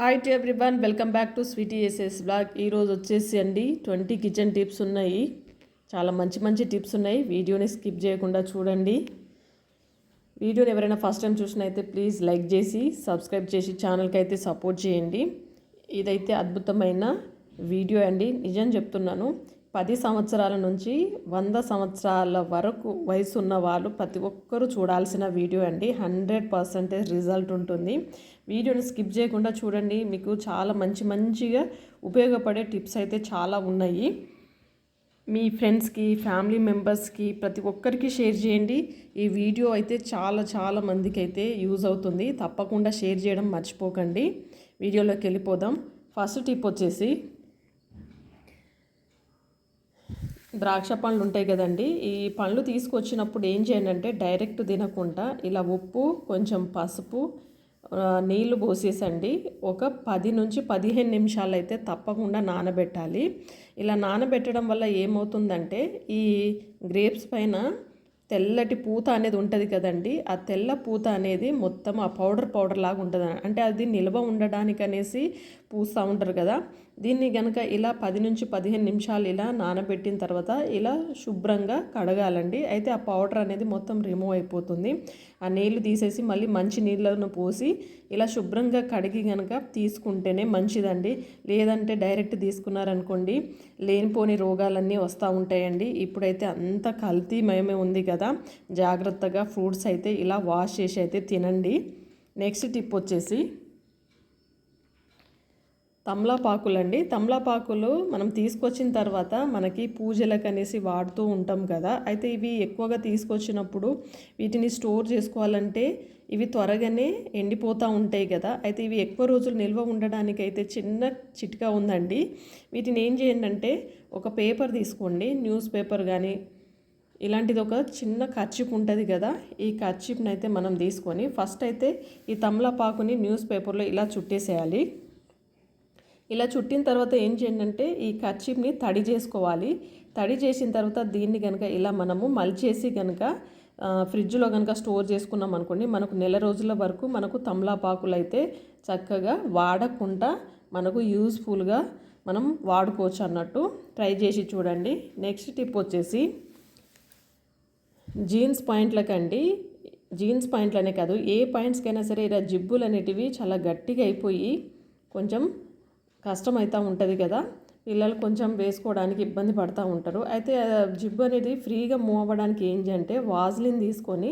Hi to everyone welcome back to Sweety SS blog ఈరోజు వచ్చేసి అండి ట్వంటీ కిచెన్ టిప్స్ ఉన్నాయి. చాలా మంచి మంచి టిప్స్ ఉన్నాయి. వీడియోని స్కిప్ చేయకుండా చూడండి. వీడియోని ఎవరైనా ఫస్ట్ టైం చూసినైతే ప్లీజ్ లైక్ చేసి సబ్స్క్రైబ్ చేసి ఛానల్కి అయితే సపోర్ట్ చేయండి. ఇదైతే అద్భుతమైన వీడియో అండి. నిజం చెప్తున్నాను. పది సంవత్సరాల నుంచి వంద సంవత్సరాల వరకు వయసు ఉన్న వాళ్ళు ప్రతి ఒక్కరూ చూడాల్సిన వీడియో అండి. హండ్రెడ్ పర్సెంటేజ్ రిజల్ట్ ఉంటుంది. వీడియోని స్కిప్ చేయకుండా చూడండి. మీకు చాలా మంచి మంచిగా ఉపయోగపడే టిప్స్ అయితే చాలా ఉన్నాయి. మీ ఫ్రెండ్స్కి ఫ్యామిలీ మెంబర్స్కి ప్రతి ఒక్కరికి షేర్ చేయండి. ఈ వీడియో అయితే చాలా చాలా మందికి అయితే యూజ్ అవుతుంది. తప్పకుండా షేర్ చేయడం మర్చిపోకండి. వీడియోలోకి వెళ్ళిపోదాం. ఫస్ట్ టిప్ వచ్చేసి ద్రాక్ష పండ్లు ఉంటాయి కదండి. ఈ పండ్లు తీసుకొచ్చినప్పుడు ఏం చేయండి అంటే డైరెక్ట్ తినకుండా ఇలా ఉప్పు కొంచెం పసుపు నీళ్ళు పోసేసండి. ఒక పది నుంచి పదిహేను నిమిషాలు అయితే తప్పకుండా నానబెట్టాలి. ఇలా నానబెట్టడం వల్ల ఏమవుతుందంటే ఈ గ్రేప్స్ పైన తెల్లటి పూత అనేది ఉంటుంది కదండి. ఆ తెల్ల పూత అనేది మొత్తం ఆ పౌడర్ పౌడర్ లాగా ఉంటుంది అంటే అది నిల్వ ఉండడానికి అనేసి పూస్తూ ఉంటారు కదా. దీన్ని కనుక ఇలా పది నుంచి పదిహేను నిమిషాలు ఇలా నానబెట్టిన తర్వాత ఇలా శుభ్రంగా కడగాలండి. అయితే ఆ పౌడర్ అనేది మొత్తం రిమూవ్ అయిపోతుంది. ఆ నీళ్ళు తీసేసి మళ్ళీ మంచి నీళ్ళను పోసి ఇలా శుభ్రంగా కడిగి కనుక తీసుకుంటేనే మంచిదండి. లేదంటే డైరెక్ట్ తీసుకున్నారనుకోండి లేనిపోని రోగాలన్నీ వస్తూ ఉంటాయండి. ఇప్పుడైతే అంత కల్తీమయమే ఉంది కదా. జాగ్రత్తగా ఫ్రూట్స్ అయితే ఇలా వాష్ చేసి అయితే తినండి. నెక్స్ట్ టిప్ వచ్చేసి తమలపాకులు అండి తమలపాకులు మనం తీసుకొచ్చిన తర్వాత మనకి పూజలకు అనేసి వాడుతూ ఉంటాం కదా. అయితే ఇవి ఎక్కువగా తీసుకొచ్చినప్పుడు వీటిని స్టోర్ చేసుకోవాలంటే ఇవి త్వరగానే ఎండిపోతూ ఉంటాయి కదా. అయితే ఇవి ఎక్కువ రోజులు నిల్వ ఉండడానికి అయితే చిన్న చిట్కా ఉందండి. వీటిని ఏం చేయండి అంటే ఒక పేపర్ తీసుకోండి. న్యూస్ పేపర్ కానీ ఇలాంటిది ఒక చిన్న కర్చిప్ ఉంటుంది కదా. ఈ కర్చిప్ని అయితే మనం తీసుకొని ఫస్ట్ అయితే ఈ తమలపాకుని న్యూస్ పేపర్లో ఇలా చుట్టేసేయాలి. ఇలా చుట్టిన తర్వాత ఏం చేయండి అంటే ఈ కర్చీప్ని తడి చేసుకోవాలి. తడి చేసిన తర్వాత దీన్ని కనుక ఇలా మనము మలిచేసి కనుక ఫ్రిడ్జ్లో కనుక స్టోర్ చేసుకున్నాం అనుకోండి మనకు నెల రోజుల వరకు మనకు తమలాపాకులు అయితే చక్కగా వాడకుండా మనకు యూస్ఫుల్గా మనం వాడుకోవచ్చు అన్నట్టు ట్రై చేసి చూడండి. నెక్స్ట్ టిప్ వచ్చేసి జీన్స్ పాయింట్లకండి. జీన్స్ పాయింట్లనే కాదు ఏ పాయింట్స్కైనా సరే ఇలా జిబ్బులు అనేటివి చాలా గట్టిగా అయిపోయి కొంచెం కష్టమవుతూ ఉంటుంది కదా. పిల్లలు కొంచెం వేసుకోవడానికి ఇబ్బంది పడుతూ ఉంటారు. అయితే జిబ్బు అనేది ఫ్రీగా మూవ్ అవ్వడానికి ఏంటి అంటే వాజ్లిన్ తీసుకొని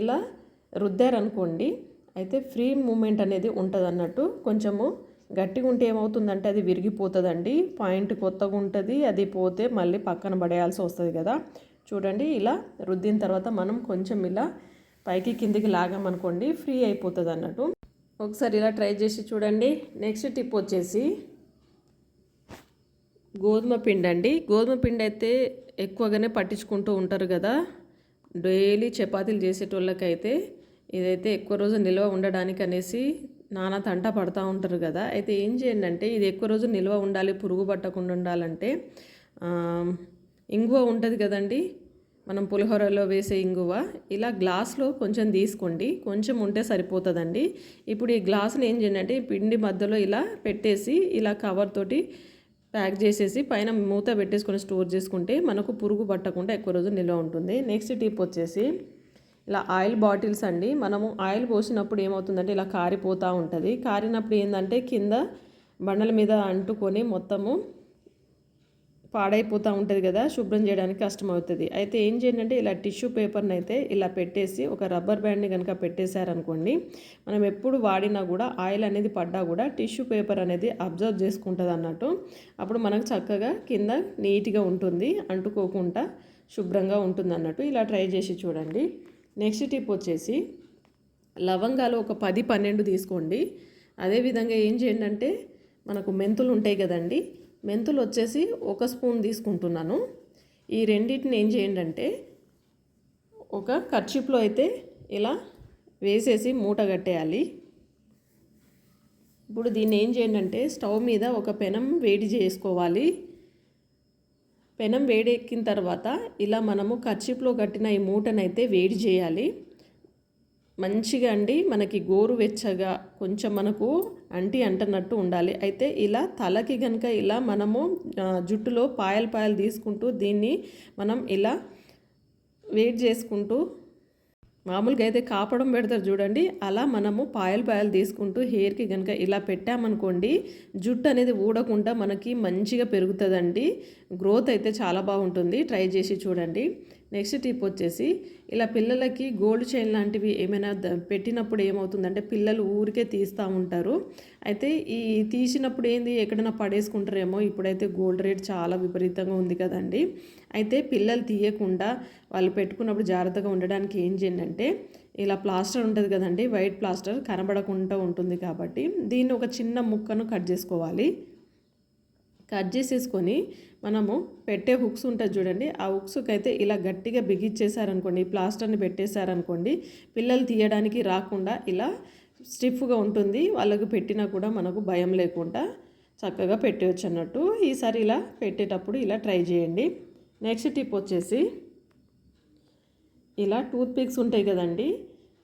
ఇలా రుద్దారనుకోండి అయితే ఫ్రీ మూమెంట్ అనేది ఉంటుంది అన్నట్టు కొంచెము గట్టిగా ఉంటే ఏమవుతుందంటే అది విరిగిపోతుందండి. పాయింట్ కొత్తగా ఉంటుంది అది పోతే మళ్ళీ పక్కన పడేయాల్సి వస్తుంది కదా. చూడండి ఇలా రుద్దిన తర్వాత మనం కొంచెం ఇలా పైకి కిందికి లాగామనుకోండి ఫ్రీ అయిపోతుంది అన్నట్టు ఒకసారి ఇలా ట్రై చేసి చూడండి. నెక్స్ట్ టిప్ వచ్చేసి గోధుమ పిండి అండి. గోధుమ పిండి అయితే ఎక్కువగానే పట్టించుకుంటూ ఉంటారు కదా. డైలీ చపాతీలు చేసేటోళ్ళకైతే ఇదైతే ఎక్కువ రోజు నిల్వ ఉండడానికి అనేసి నానా తంట పడుతూ ఉంటారు కదా. అయితే ఏం చేయండి అంటే ఇది ఎక్కువ రోజు నిల్వ ఉండాలి పురుగు పట్టకుండా ఉండాలంటే ఇంగువ ఉంటుంది కదండి. మనం పులిహోరలో వేసే ఇంగువ ఇలా గ్లాస్లో కొంచెం తీసుకోండి. కొంచెం ఉంటే సరిపోతుందండి. ఇప్పుడు ఈ గ్లాసుని ఏం చేయండి అంటే పిండి మధ్యలో ఇలా పెట్టేసి ఇలా కవర్ తోటి ప్యాక్ చేసేసి పైన మూత పెట్టేసుకొని స్టోర్ చేసుకుంటే మనకు పురుగు పట్టకుండా ఎక్కువ రోజు నిల్వ ఉంటుంది. నెక్స్ట్ టిప్ వచ్చేసి ఇలా ఆయిల్ బాటిల్స్ అండి. మనము ఆయిల్ పోసినప్పుడు ఏమవుతుందంటే ఇలా కారిపోతూ ఉంటుంది. కారినప్పుడు ఏంటంటే కింద బండల మీద అంటుకొని మొత్తము పాడైపోతూ ఉంటుంది కదా శుభ్రం చేయడానికి కష్టమవుతుంది. అయితే ఏం చేయండి అంటే ఇలా టిష్యూ పేపర్ని అయితే ఇలా పెట్టేసి ఒక రబ్బర్ బ్యాండ్ని కనుక పెట్టేశారనుకోండి మనం ఎప్పుడు వాడినా కూడా ఆయిల్ అనేది పడ్డా కూడా టిష్యూ పేపర్ అనేది అబ్జర్వ్ చేసుకుంటుంది అన్నట్టు. అప్పుడు మనకు చక్కగా కింద నీట్గా ఉంటుంది అంటుకోకుండా శుభ్రంగా ఉంటుంది అన్నట్టు. ఇలా ట్రై చేసి చూడండి. నెక్స్ట్ టిప్ వచ్చేసి లవంగాలు ఒక పది పన్నెండు తీసుకోండి. అదేవిధంగా ఏం చేయండి అంటే మనకు మెంతులు ఉంటాయి కదండి మెంతులు వచ్చేసి ఒక స్పూన్ తీసుకుంటున్నాను. ఈ రెండింటిని ఏం చేయండి అంటే ఒక కర్చిప్లో అయితే ఇలా వేసేసి మూట కట్టేయాలి. ఇప్పుడు దీన్ని ఏం చేయండి అంటే స్టవ్ మీద ఒక పెనం వేడి చేసుకోవాలి. పెనం వేడెక్కిన తర్వాత ఇలా మనము కర్చిప్లో కట్టిన ఈ మూటనైతే వేడి చేయాలి. మంచిగా అండి మనకి గోరువెచ్చగా కొంచెం మనకు అంటి అంటనట్టు ఉండాలి. అయితే ఇలా తలకి కనుక ఇలా మనము జుట్టులో పాయలు పాయలు తీసుకుంటూ దీన్ని మనం ఇలా వెయిట్ చేసుకుంటూ మామూలుగా అయితే కాపడం పెడతారు చూడండి అలా మనము పాయలు పాయలు తీసుకుంటూ హెయిర్కి కనుక ఇలా పెట్టామనుకోండి జుట్టు అనేది ఊడకుండా మనకి మంచిగా పెరుగుతుందండి. గ్రోత్ అయితే చాలా బాగుంటుంది. ట్రై చేసి చూడండి. నెక్స్ట్ టిప్ వచ్చేసి ఇలా పిల్లలకి గోల్డ్ చైన్ లాంటివి ఏమైనా ద- పెట్టినప్పుడు ఏమవుతుందంటే పిల్లలు ఊరికే తీస్తూ ఉంటారు. అయితే ఈ తీసినప్పుడు ఏంది ఎక్కడైనా పడేసుకుంటారేమో ఇప్పుడైతే గోల్డ్ రేట్ చాలా విపరీతంగా ఉంది కదండి. అయితే పిల్లలు తీయకుండా వాళ్ళు పెట్టుకున్నప్పుడు జాగ్రత్తగా ఉండడానికి ఏం చేయండి అంటే ఇలా ప్లాస్టర్ ఉంటుంది కదండి వైట్ ప్లాస్టర్ కనబడకుండా ఉంటుంది కాబట్టి దీన్ని ఒక చిన్న ముక్కను కట్ చేసుకోవాలి. కట్ చేసేసుకొని మనము పెట్టే హుక్స్ ఉంటుంది చూడండి. ఆ హుక్స్కి అయితే ఇలా గట్టిగా బిగించేసారనుకోండి ప్లాస్టర్ని పెట్టేశారనుకోండి పిల్లలు తీయడానికి రాకుండా ఇలా స్టిఫ్గా ఉంటుంది. వాళ్ళకు పెట్టినా కూడా మనకు భయం లేకుండా చక్కగా పెట్టవచ్చు అన్నట్టు ఈసారి ఇలా పెట్టేటప్పుడు ఇలా ట్రై చేయండి. నెక్స్ట్ టిప్ వచ్చేసి ఇలా టూత్ పిక్స్ ఉంటాయి కదండి.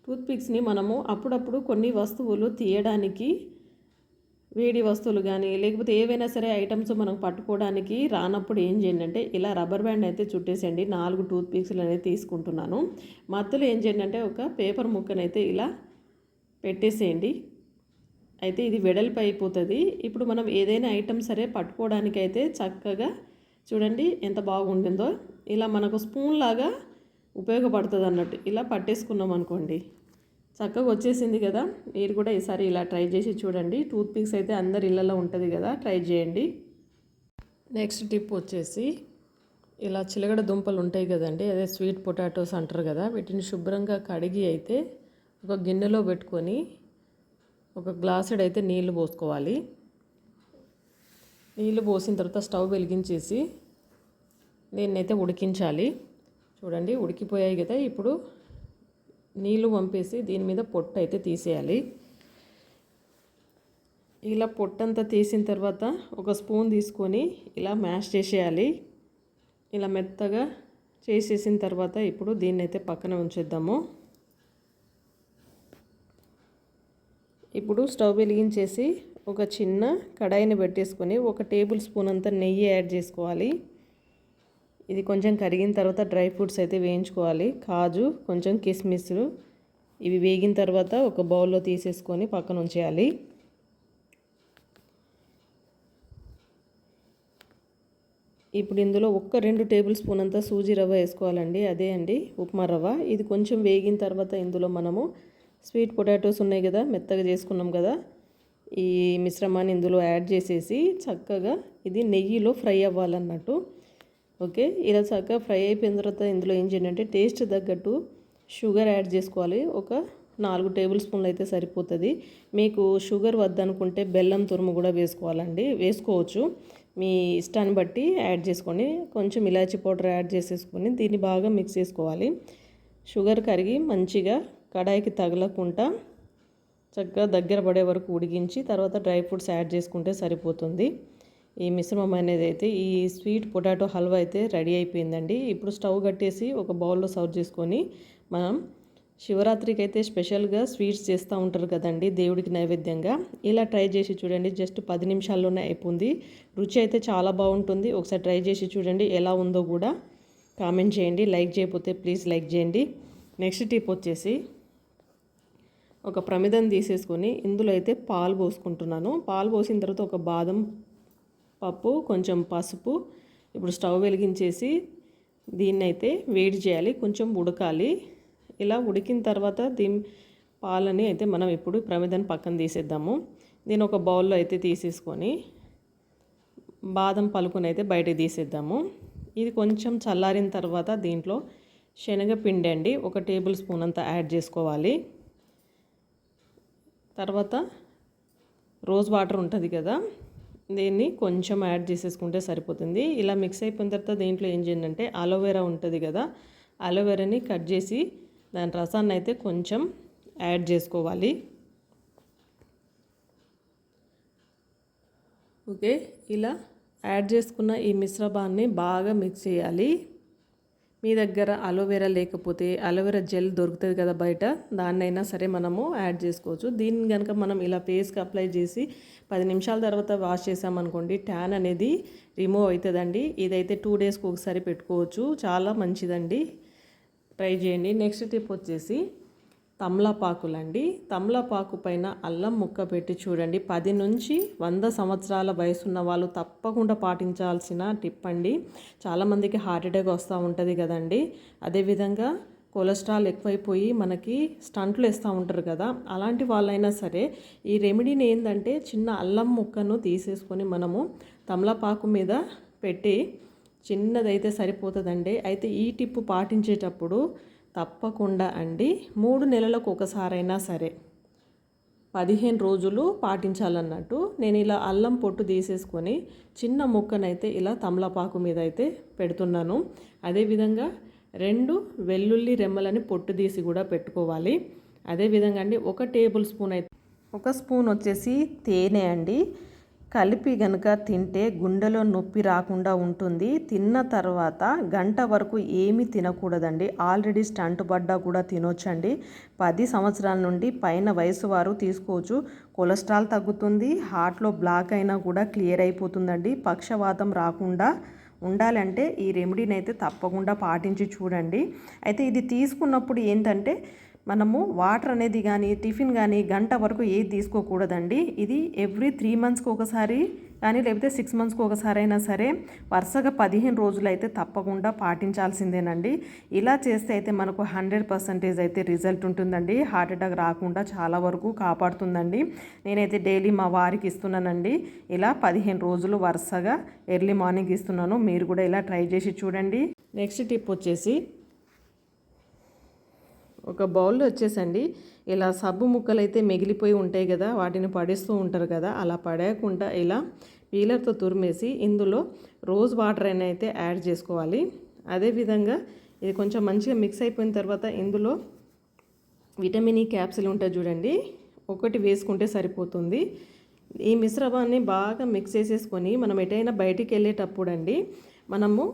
టూత్ పిక్స్ని మనము అప్పుడప్పుడు కొన్ని వస్తువులు తీయడానికి వేడి వస్తువులు కానీ లేకపోతే ఏవైనా సరే ఐటమ్స్ మనం పట్టుకోవడానికి రానప్పుడు ఏం చేయండి అంటే ఇలా రబ్బర్ బ్యాండ్ అయితే చుట్టేసేయండి. నాలుగు టూత్ పిక్స్లు అనేది తీసుకుంటున్నాను. మధ్యలో ఏం చేయండి అంటే ఒక పేపర్ ముక్కనైతే ఇలా పెట్టేసేయండి. అయితే ఇది వెడల్పు అయిపోతుంది. ఇప్పుడు మనం ఏదైనా ఐటమ్ సరే పట్టుకోవడానికి అయితే చక్కగా చూడండి ఎంత బాగుంటుందో. ఇలా మనకు స్పూన్ లాగా ఉపయోగపడుతుంది అన్నట్టు ఇలా పట్టేసుకున్నాం అనుకోండి చక్కగా వచ్చేసింది కదా. మీరు కూడా ఈసారి ఇలా ట్రై చేసి చూడండి. టూత్ పిక్స్ అయితే అందరి ఇళ్ళలో ఉంటుంది కదా. ట్రై చేయండి. నెక్స్ట్ టిప్ వచ్చేసి ఇలా చిలగడ దుంపలు ఉంటాయి కదండి. అదే స్వీట్ పొటాటోస్ అంటారు కదా. వీటిని శుభ్రంగా కడిగి అయితే ఒక గిన్నెలో పెట్టుకొని ఒక గ్లాసుడ్ అయితే నీళ్ళు పోసుకోవాలి. నీళ్ళు పోసిన తర్వాత స్టవ్ వెలిగించేసి దీన్నైతే ఉడికించాలి. చూడండి ఉడికిపోయాయి కదా. ఇప్పుడు నీళ్ళు పంపేసి దీని మీద పొట్టు అయితే తీసేయాలి. ఇలా పొట్టంతా తీసిన తర్వాత ఒక స్పూన్ తీసుకొని ఇలా మ్యాష్ చేసేయాలి. ఇలా మెత్తగా చేసేసిన తర్వాత ఇప్పుడు దీన్ని అయితే పక్కన ఉంచేద్దాము. ఇప్పుడు స్టవ్ వెలిగించేసి ఒక చిన్న కడాయిని పెట్టేసుకొని ఒక టేబుల్ స్పూన్ అంతా నెయ్యి యాడ్ చేసుకోవాలి. ఇది కొంచెం కరిగిన తర్వాత డ్రై ఫ్రూట్స్ అయితే వేయించుకోవాలి. కాజు కొంచెం కిస్మిస్లు. ఇవి వేగిన తర్వాత ఒక బౌల్లో తీసేసుకొని పక్కన ఉంచేయాలి. ఇప్పుడు ఇందులో ఒక్క రెండు టేబుల్ స్పూన్ అంతా సూజీ రవ్వ వేసుకోవాలండి. అదే అండి ఉప్మా రవ్వ. ఇది కొంచెం వేగిన తర్వాత ఇందులో మనము స్వీట్ పొటాటోస్ ఉన్నాయి కదా మెత్తగా చేసుకున్నాం కదా ఈ మిశ్రమాన్ని ఇందులో యాడ్ చేసేసి చక్కగా ఇది నెయ్యిలో ఫ్రై అవ్వాలన్నట్టు ఓకే ఇలా చక్కగా ఫ్రై అయిపోయిన తర్వాత ఇందులో ఏం చేయండి అంటే టేస్ట్ తగ్గట్టు షుగర్ యాడ్ చేసుకోవాలి. ఒక నాలుగు టేబుల్ స్పూన్లు అయితే సరిపోతుంది. మీకు షుగర్ వద్దనుకుంటే బెల్లం తురుము కూడా వేసుకోవాలండి. వేసుకోవచ్చు. మీ ఇష్టాన్ని బట్టి యాడ్ చేసుకొని కొంచెం ఇలాచీ పౌడర్ యాడ్ చేసేసుకొని దీన్ని బాగా మిక్స్ చేసుకోవాలి. షుగర్ కరిగి మంచిగా కడాయికి తగలకుండా చక్కగా దగ్గర పడే వరకు ఉడికించి తర్వాత డ్రై ఫ్రూట్స్ యాడ్ చేసుకుంటే సరిపోతుంది. ఈ మిశ్రమం అనేది అయితే ఈ స్వీట్ పొటాటో హల్వా అయితే రెడీ అయిపోయిందండి. ఇప్పుడు స్టవ్ కట్టేసి ఒక బౌల్లో సర్వ్ చేసుకొని మనం శివరాత్రికి అయితే స్పెషల్గా స్వీట్స్ చేస్తూ ఉంటారు కదండి దేవుడికి నైవేద్యంగా. ఇలా ట్రై చేసి చూడండి. జస్ట్ పది నిమిషాల్లోనే అయిపోయింది రుచి అయితే చాలా బాగుంటుంది. ఒకసారి ట్రై చేసి చూడండి ఎలా ఉందో కూడా కామెంట్ చేయండి. లైక్ చేయకపోతే ప్లీజ్ లైక్ చేయండి. నెక్స్ట్ టిప్ వచ్చేసి ఒక ప్రమిదం తీసేసుకొని ఇందులో అయితే పాలు పోసుకుంటున్నాను. పాలు పోసిన తర్వాత ఒక బాదం పప్పు కొంచెం పసుపు ఇప్పుడు స్టవ్ వెలిగించేసి దీన్ని అయితే వేడి చేయాలి కొంచెం ఉడకాలి. ఇలా ఉడికిన తర్వాత దీని పాలని అయితే మనం ఇప్పుడు ప్రమిదని పక్కన తీసేద్దాము. దీని ఒక బౌల్లో అయితే తీసేసుకొని బాదం పలుకుని అయితే బయటకు తీసేద్దాము. ఇది కొంచెం చల్లారిన తర్వాత దీంట్లో శనగపిండి అండి ఒక టేబుల్ స్పూన్ అంతా యాడ్ చేసుకోవాలి. తర్వాత రోజ్ వాటర్ ఉంటుంది కదా దీన్ని కొంచెం యాడ్ చేసేసుకుంటే సరిపోతుంది. ఇలా మిక్స్ అయిపోయిన తర్వాత దీంట్లో ఏం చేయండి అలోవెరా ఉంటుంది కదా అలోవెరాని కట్ చేసి దాని రసాన్ని అయితే కొంచెం యాడ్ చేసుకోవాలి. ఓకే ఇలా యాడ్ చేసుకున్న ఈ మిశ్రమాన్ని బాగా మిక్స్ చేయాలి. మీ దగ్గర అలోవెరా లేకపోతే అలోవెరా జెల్ దొరుకుతుంది కదా బయట దాన్నైనా సరే మనము యాడ్ చేసుకోవచ్చు. దీన్ని కనుక మనం ఇలా ఫేస్కి అప్లై చేసి పది నిమిషాల తర్వాత వాష్ చేసామనుకోండి ట్యాన్ అనేది రిమూవ్ అవుతుందండి. ఇదైతే టూ డేస్కి ఒకసారి పెట్టుకోవచ్చు. చాలా మంచిదండి. ట్రై చేయండి. నెక్స్ట్ టిప్ వచ్చేసి తమలపాకులండి. తమలపాకు పైన అల్లం ముక్క పెట్టి చూడండి. పది నుంచి వంద సంవత్సరాల వయసున్న వాళ్ళు తప్పకుండా పాటించాల్సిన టిప్ అండి. చాలామందికి హార్ట్ అటాక్ వస్తూ ఉంటుంది కదండి. అదేవిధంగా కొలెస్ట్రాల్ ఎక్కువైపోయి మనకి స్టంట్లు వేస్తూ ఉంటారు కదా. అలాంటి వాళ్ళైనా సరే ఈ రెమెడీని ఏంటంటే చిన్న అల్లం ముక్కను తీసేసుకొని మనము తమలపాకు మీద పెట్టి చిన్నదైతే సరిపోతుందండి. అయితే ఈ టిప్పు పాటించేటప్పుడు తప్పకుండా అండి. మూడు నెలలకు ఒకసారైనా సరే పదిహేను రోజులు పాటించాలన్నట్టు నేను ఇలా అల్లం పొట్టు తీసేసుకొని చిన్న ముక్కనైతే ఇలా తమలపాకు మీద అయితే పెడుతున్నాను అదేవిధంగా రెండు వెల్లుల్లి రెమ్మలని పొట్టు తీసి కూడా పెట్టుకోవాలి. అదేవిధంగా అండి ఒక టేబుల్ స్పూన్ అయితే ఒక స్పూన్ వచ్చేసి తేనె అండి. కలిపి గనుక తింటే గుండెలో నొప్పి రాకుండా ఉంటుంది. తిన్న తర్వాత గంట వరకు ఏమీ తినకూడదండి. ఆల్రెడీ స్టంట్ పడ్డా కూడా తినొచ్చండి. పది సంవత్సరాల నుండి పైన వయసు వారు తీసుకోవచ్చు. కొలెస్ట్రాల్ తగ్గుతుంది. హార్ట్లో బ్లాక్ అయినా కూడా క్లియర్ అయిపోతుందండి. పక్షవాతం రాకుండా ఉండాలంటే ఈ రెమెడీని అయితే తప్పకుండా పాటించి చూడండి. అయితే ఇది తీసుకున్నప్పుడు ఏంటంటే మనము వాటర్ అనేది కానీ టిఫిన్ కానీ గంట వరకు ఏది తీసుకోకూడదండి. ఇది ఎవ్రీ త్రీ మంత్స్కి ఒకసారి కానీ లేకపోతే సిక్స్ మంత్స్కి ఒకసారి అయినా సరే వరుసగా పదిహేను రోజులు అయితే తప్పకుండా పాటించాల్సిందేనండి. ఇలా చేస్తే అయితే మనకు హండ్రెడ్ పర్సెంటేజ్ అయితే రిజల్ట్ ఉంటుందండి. హార్ట్ అటాక్ రాకుండా చాలా వరకు కాపాడుతుందండి. నేనైతే డైలీ మా వారికి ఇస్తున్నానండి. ఇలా పదిహేను రోజులు వరుసగా ఎర్లీ మార్నింగ్ ఇస్తున్నాను. మీరు కూడా ఇలా ట్రై చేసి చూడండి. నెక్స్ట్ టిప్ వచ్చేసి ఒక బౌల్లో వచ్చేసండి. ఇలా సబ్బు ముక్కలు అయితే మిగిలిపోయి ఉంటాయి కదా వాటిని పడేస్తూ ఉంటారు కదా అలా పడేయకుండా ఇలా పీలర్తో తురిమేసి ఇందులో రోజ్ వాటర్ అయినా అయితే యాడ్ చేసుకోవాలి. అదేవిధంగా ఇది కొంచెం మంచిగా మిక్స్ అయిపోయిన తర్వాత ఇందులో విటమిన్ ఈ క్యాప్సిల్ ఉంటుంది చూడండి ఒకటి వేసుకుంటే సరిపోతుంది. ఈ మిశ్రమాన్ని బాగా మిక్స్ చేసేసుకొని మనం ఎటైనా బయటికి వెళ్ళేటప్పుడు అండి మనము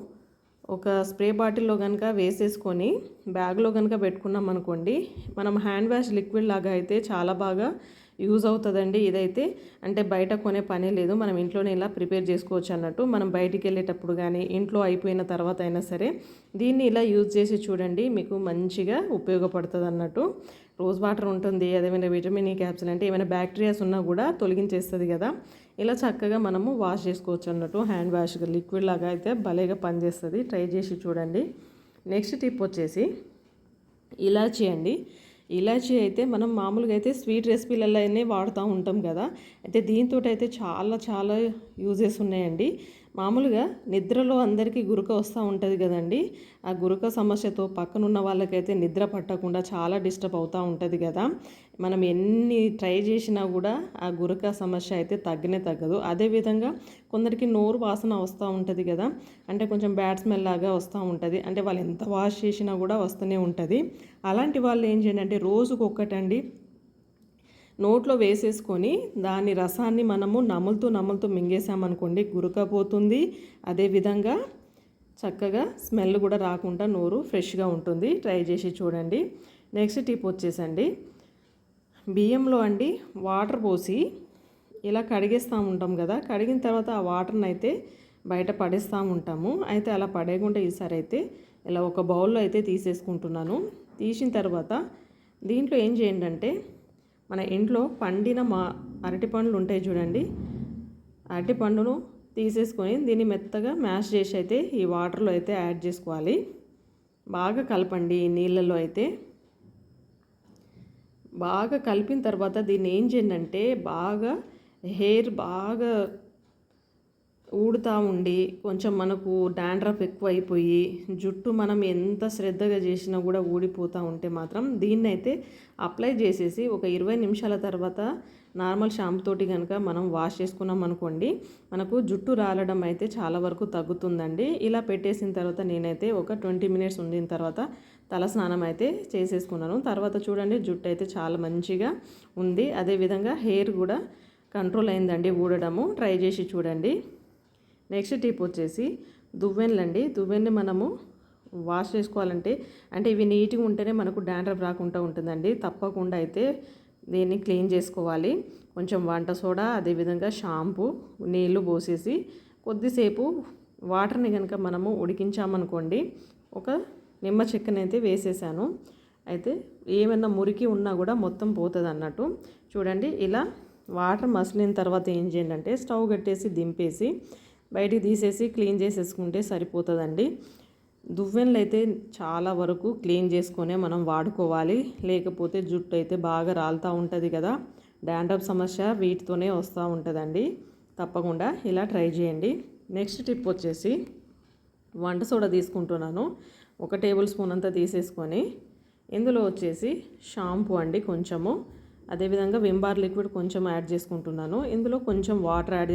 ఒక స్ప్రే బాటిల్లో కనుక వేసేసుకొని బ్యాగ్లో కనుక పెట్టుకున్నాం అనుకోండి మనం హ్యాండ్ వాష్ లిక్విడ్ లాగా అయితే చాలా బాగా యూజ్ అవుతుందండి ఇదైతే. అంటే బయట కొనే పనే లేదు మనం ఇంట్లోనే ఇలా ప్రిపేర్ చేసుకోవచ్చు అన్నట్టు. మనం బయటికి వెళ్ళేటప్పుడు కానీ ఇంట్లో అయిపోయిన తర్వాత అయినా సరే దీన్ని ఇలా యూజ్ చేసి చూడండి మీకు మంచిగా ఉపయోగపడుతుంది అన్నట్టు రోజ్ వాటర్ ఉంటుంది అదేమైనా విటమిన్ ఈ క్యాప్సిల్ అంటే ఏమైనా బ్యాక్టీరియాస్ ఉన్నా కూడా తొలగించేస్తుంది కదా. ఇలా చక్కగా మనము వాష్ చేసుకోవచ్చు అన్నట్టు. హ్యాండ్ వాష్ లిక్విడ్ లాగా అయితే భలేగా పనిచేస్తుంది. ట్రై చేసి చూడండి. నెక్స్ట్ టిప్ వచ్చేసి ఇలాచీ అండి. ఇలాచీ అయితే మనం మామూలుగా అయితే స్వీట్ రెసిపీలలోనే వాడుతూ ఉంటాం కదా. అయితే దీంతో అయితే చాలా చాలా యూజెస్ ఉన్నాయండి. మామూలుగా నిద్రలో అందరికీ గురక వస్తూ ఉంటుంది కదండి. ఆ గురక సమస్యతో పక్కనున్న వాళ్ళకైతే నిద్ర పట్టకుండా చాలా డిస్టర్బ్ అవుతూ ఉంటుంది కదా. మనం ఎన్ని ట్రై చేసినా కూడా ఆ గురక సమస్య అయితే తగ్గనే తగ్గదు. అదేవిధంగా కొందరికి నోరు వాసన వస్తూ ఉంటుంది కదా. అంటే కొంచెం బ్యాడ్ స్మెల్ లాగా వస్తూ ఉంటుంది. అంటే వాళ్ళు ఎంత వాష్ చేసినా కూడా వస్తూనే ఉంటుంది. అలాంటి వాళ్ళు ఏం చేయండి అంటే రోజుకు ఒక్కటండి నోట్లో వేసేసుకొని దాని రసాన్ని మనము నములుతూ నములుతూ మింగేసామనుకోండి గురకపోతుంది అదేవిధంగా చక్కగా స్మెల్ కూడా రాకుండా నోరు ఫ్రెష్గా ఉంటుంది. ట్రై చేసి చూడండి. నెక్స్ట్ టిప్ వచ్చేసండి. బియ్యంలో అండి వాటర్ పోసి ఇలా కడిగేస్తూ ఉంటాం కదా కడిగిన తర్వాత ఆ వాటర్ని అయితే బయట పడేస్తూ ఉంటాము. అయితే అలా పడేయకుండా ఈసారి అయితే ఇలా ఒక బౌల్లో అయితే తీసేసుకుంటున్నాను. తీసిన తర్వాత దీంట్లో ఏం చేయండి అంటే మన ఇంట్లో పండిన మా అరటి పండ్లు ఉంటాయి చూడండి. అరటి పండును తీసేసుకొని దీన్ని మెత్తగా మ్యాష్ చేసి అయితే ఈ వాటర్లో అయితే యాడ్ చేసుకోవాలి. బాగా కలపండి ఈ నీళ్ళల్లో అయితే. బాగా కలిపిన తర్వాత దీన్ని ఏం చేయండి అంటే బాగా హెయిర్ బాగా ఊడుతూ ఉండి కొంచెం మనకు డాండ్రఫ్ ఎక్కువ అయిపోయి జుట్టు మనం ఎంత శ్రద్ధగా చేసినా కూడా ఊడిపోతూ ఉంటే మాత్రం దీన్ని అయితే అప్లై చేసేసి ఒక ఇరవై నిమిషాల తర్వాత నార్మల్ షాంపూ తోటి కనుక మనం వాష్ చేసుకున్నాం అనుకోండి మనకు జుట్టు రాలడం అయితే చాలా వరకు తగ్గుతుందండి. ఇలా పెట్టేసిన తర్వాత నేనైతే ఒక ట్వంటీ మినిట్స్ ఉండిన తర్వాత తల స్నానం అయితే చేసేసుకున్నాను. తర్వాత చూడండి జుట్టు అయితే చాలా మంచిగా ఉంది. అదేవిధంగా హెయిర్ కూడా కంట్రోల్ అయిందండి ఊడడము. ట్రై చేసి చూడండి. నెక్స్ట్ టిప్ వచ్చేసి దువ్వెనలండి దువ్వెన్ని మనము వాష్ చేసుకోవాలంటే అంటే ఇవి నీట్గా ఉంటేనే మనకు డాండ్రఫ్ రాకుండా ఉంటుందండి. తప్పకుండా అయితే దీన్ని క్లీన్ చేసుకోవాలి. కొంచెం వంట సోడా అదేవిధంగా షాంపూ నీళ్ళు పోసేసి కొద్దిసేపు వాటర్ని కనుక మనము ఉడికించామనుకోండి ఒక నిమ్మ చెక్కనైతే వేసేసాను. అయితే ఏమైనా మురికి ఉన్నా కూడా మొత్తం పోతుంది అన్నట్టు. చూడండి ఇలా వాటర్ మసిలిన తర్వాత ఏం చేయండి అంటే స్టవ్ కట్టేసి దింపేసి బయటికి తీసేసి క్లీన్ చేసేసుకుంటే సరిపోతుందండి. దువ్వెనలు అయితే చాలా వరకు క్లీన్ చేసుకునే మనం వాడుకోవాలి. లేకపోతే జుట్టు అయితే బాగా రాలుతూ ఉంటుంది కదా. డాండ్రఫ్ సమస్య వీటితోనే వస్తూ ఉంటుందండి. తప్పకుండా ఇలా ట్రై చేయండి. నెక్స్ట్ టిప్ వచ్చేసి వంట సోడా తీసుకుంటున్నాను. ఒక టేబుల్ స్పూన్ అంతా తీసేసుకొని ఇందులో వచ్చేసి షాంపూ అండి కొంచెము. అదేవిధంగా వింబార్ లిక్విడ్ కొంచెం యాడ్ చేసుకుంటున్నాను. ఇందులో కొంచెం వాటర్ యాడ్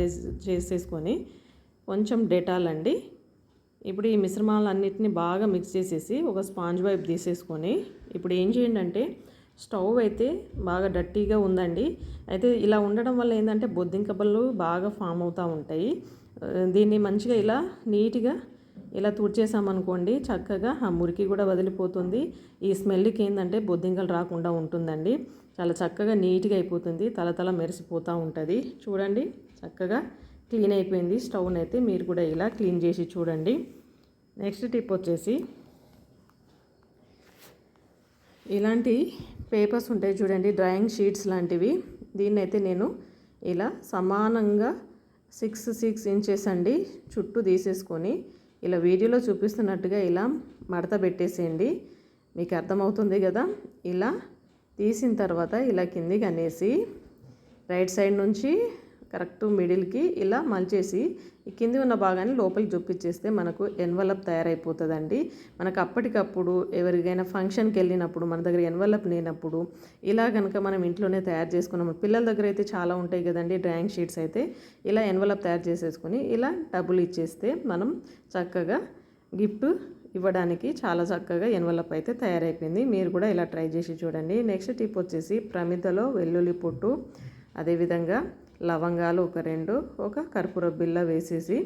చేసేసుకొని కొంచెం డెటాల్ అండి ఇప్పుడు ఈ మిశ్రమాలన్నిటిని బాగా మిక్స్ చేసేసి ఒక స్పాంజ్ వైప్ తీసేసుకొని ఇప్పుడు ఏం చేయండి అంటే స్టవ్ అయితే బాగా డట్టీగా ఉందండి. అయితే ఇలా ఉండడం వల్ల ఏంటంటే బొద్దింకబళ్ళు బాగా ఫామ్ అవుతూ ఉంటాయి. దీన్ని మంచిగా ఇలా నీట్గా ఇలా తుడిచేసామనుకోండి చక్కగా ఆ మురికి కూడా వదిలిపోతుంది. ఈ స్మెల్కి ఏంటంటే బొద్దింకలు రాకుండా ఉంటుందండి. చాలా చక్కగా నీట్గా అయిపోతుంది. తలతల మెరిసిపోతూ ఉంటుంది. చూడండి చక్కగా క్లీన్ అయిపోయింది. స్టవ్ని అయితే మీరు కూడా ఇలా క్లీన్ చేసి చూడండి. నెక్స్ట్ టిప్ వచ్చేసి ఇలాంటి పేపర్స్ ఉంటాయి చూడండి డ్రాయింగ్ షీట్స్ లాంటివి. దీన్నైతే నేను ఇలా సమానంగా సిక్స్ సిక్స్ ఇంచెస్ అండి చుట్టూ తీసేసుకొని ఇలా వీడియోలో చూపిస్తున్నట్టుగా ఇలా మడత పెట్టేసేయండి. మీకు అర్థమవుతుంది కదా? ఇలా తీసిన తర్వాత ఇలా కిందికి అనేసి రైట్ సైడ్ నుంచి కరెక్ట్ మిడిల్కి ఇలా మలిచేసి కింది ఉన్న భాగాన్ని లోపలికి చూపించేస్తే మనకు ఎన్వలప్ తయారైపోతుందండి. మనకు అప్పటికప్పుడు ఎవరికైనా ఫంక్షన్కి వెళ్ళినప్పుడు మన దగ్గర ఎన్వలప్ లేనప్పుడు ఇలా కనుక మనం ఇంట్లోనే తయారు చేసుకున్నాము పిల్లల దగ్గర అయితే చాలా ఉంటాయి కదండి డ్రాయింగ్ షీట్స్ అయితే. ఇలా ఎన్వలప్ తయారు చేసేసుకుని ఇలా డబ్బులు ఇచ్చేస్తే మనం చక్కగా గిఫ్ట్ ఇవ్వడానికి చాలా చక్కగా ఎన్వలప్ అయితే తయారైపోయింది. మీరు కూడా ఇలా ట్రై చేసి చూడండి. నెక్స్ట్ టిప్ వచ్చేసి ప్రమిదలో వెల్లుల్లి పొట్టు. అదేవిధంగా లవంగాలు ఒక రెండు ఒక కర్పూర బిల్ల వేసేసి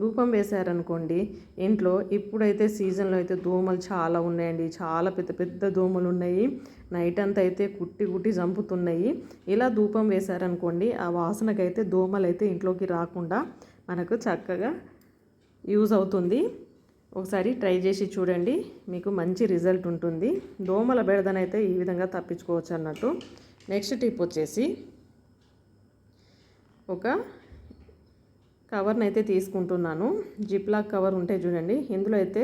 ధూపం వేశారనుకోండి ఇంట్లో ఇప్పుడైతే సీజన్లో అయితే దోమలు చాలా ఉన్నాయండి. చాలా పెద్ద పెద్ద దోమలు ఉన్నాయి. నైట్ అంతా అయితే కుట్టి కుట్టి చంపుతున్నాయి. ఇలా ధూపం వేశారనుకోండి ఆ వాసనకైతే దోమలు అయితే ఇంట్లోకి రాకుండా మనకు చక్కగా యూజ్ అవుతుంది. ఒకసారి ట్రై చేసి చూడండి మీకు మంచి రిజల్ట్ ఉంటుంది. దోమల బెడదనైతే ఈ విధంగా తప్పించుకోవచ్చు అన్నట్టు నెక్స్ట్ టిప్ వచ్చేసి ఒక కవర్ని అయితే తీసుకుంటున్నాను. జిప్లాక్ కవర్ ఉంటే చూడండి. ఇందులో అయితే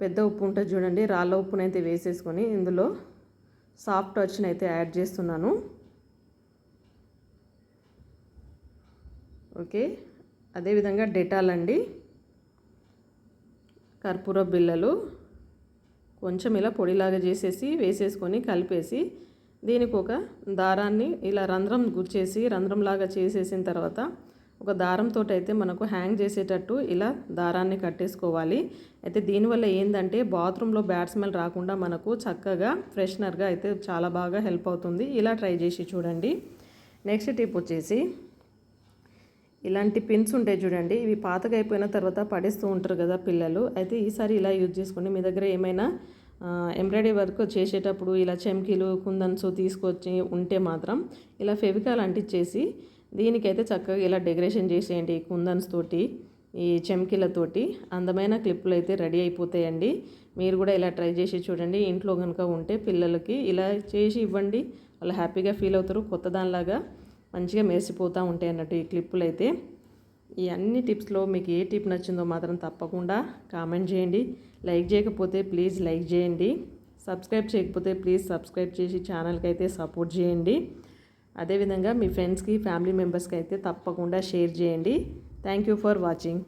పెద్ద ఉప్పు ఉంటుంది చూడండి. రాళ్ళ ఉప్పుని అయితే వేసేసుకొని ఇందులో సాఫ్ట్ టచ్ని అయితే యాడ్ చేస్తున్నాను. ఓకే. అదేవిధంగా డెటాల్ అండి. కర్పూర బిళ్ళలు కొంచెం ఇలా పొడిలాగా చేసేసి వేసేసుకొని కలిపేసి దీనికి ఒక దారాన్ని ఇలా రంధ్రం గుర్చేసి రంధ్రంలాగా చేసేసిన తర్వాత ఒక దారంతో అయితే మనకు హ్యాంగ్ చేసేటట్టు ఇలా దారాన్ని కట్టేసుకోవాలి. అయితే దీనివల్ల ఏంటంటే బాత్రూంలో బ్యాడ్ స్మెల్ రాకుండా మనకు చక్కగా ఫ్రెషనర్గా అయితే చాలా బాగా హెల్ప్ అవుతుంది. ఇలా ట్రై చేసి చూడండి. నెక్స్ట్ టిప్ వచ్చేసి ఇలాంటి పిన్స్ ఉంటాయి చూడండి. ఇవి పాతగా అయిపోయిన తర్వాత పడేస్తూ ఉంటారు కదా పిల్లలు. అయితే ఈసారి ఇలా యూజ్ చేసుకోండి మీ దగ్గర ఏమైనా ఎంబ్రాయిడరీ వర్క్ చేసేటప్పుడు ఇలా చెమ్కీలు కుందన్స్ తీసుకొచ్చి ఉంటే మాత్రం ఇలా ఫెవికాల్ అంటించేసి దీనికైతే చక్కగా ఇలా డెకరేషన్ చేసేయండి కుందన్స్ తోటి ఈ చెమ్కీలతోటి అందమైన క్లిప్పులు అయితే రెడీ అయిపోతాయండి. మీరు కూడా ఇలా ట్రై చేసి చూడండి. ఇంట్లో కనుక ఉంటే పిల్లలకి ఇలా చేసి ఇవ్వండి. వాళ్ళు హ్యాపీగా ఫీల్ అవుతారు. కొత్త దానిలాగా మంచిగా మెరిసిపోతూ ఉంటాయి అన్నట్టు ఈ క్లిప్పులు అయితే. ఈ అన్ని టిప్స్లో మీకు ఏ టిప్ నచ్చిందో మాత్రం తప్పకుండా కామెంట్ చేయండి. లైక్ చేయకపోతే ప్లీజ్ లైక్ చేయండి. సబ్స్క్రైబ్ చేయకపోతే ప్లీజ్ సబ్స్క్రైబ్ చేసి ఛానల్కి అయితే సపోర్ట్ చేయండి. అదేవిధంగా మీ ఫ్రెండ్స్కి ఫ్యామిలీ మెంబర్స్కి అయితే తప్పకుండా షేర్ చేయండి. Thank you for watching.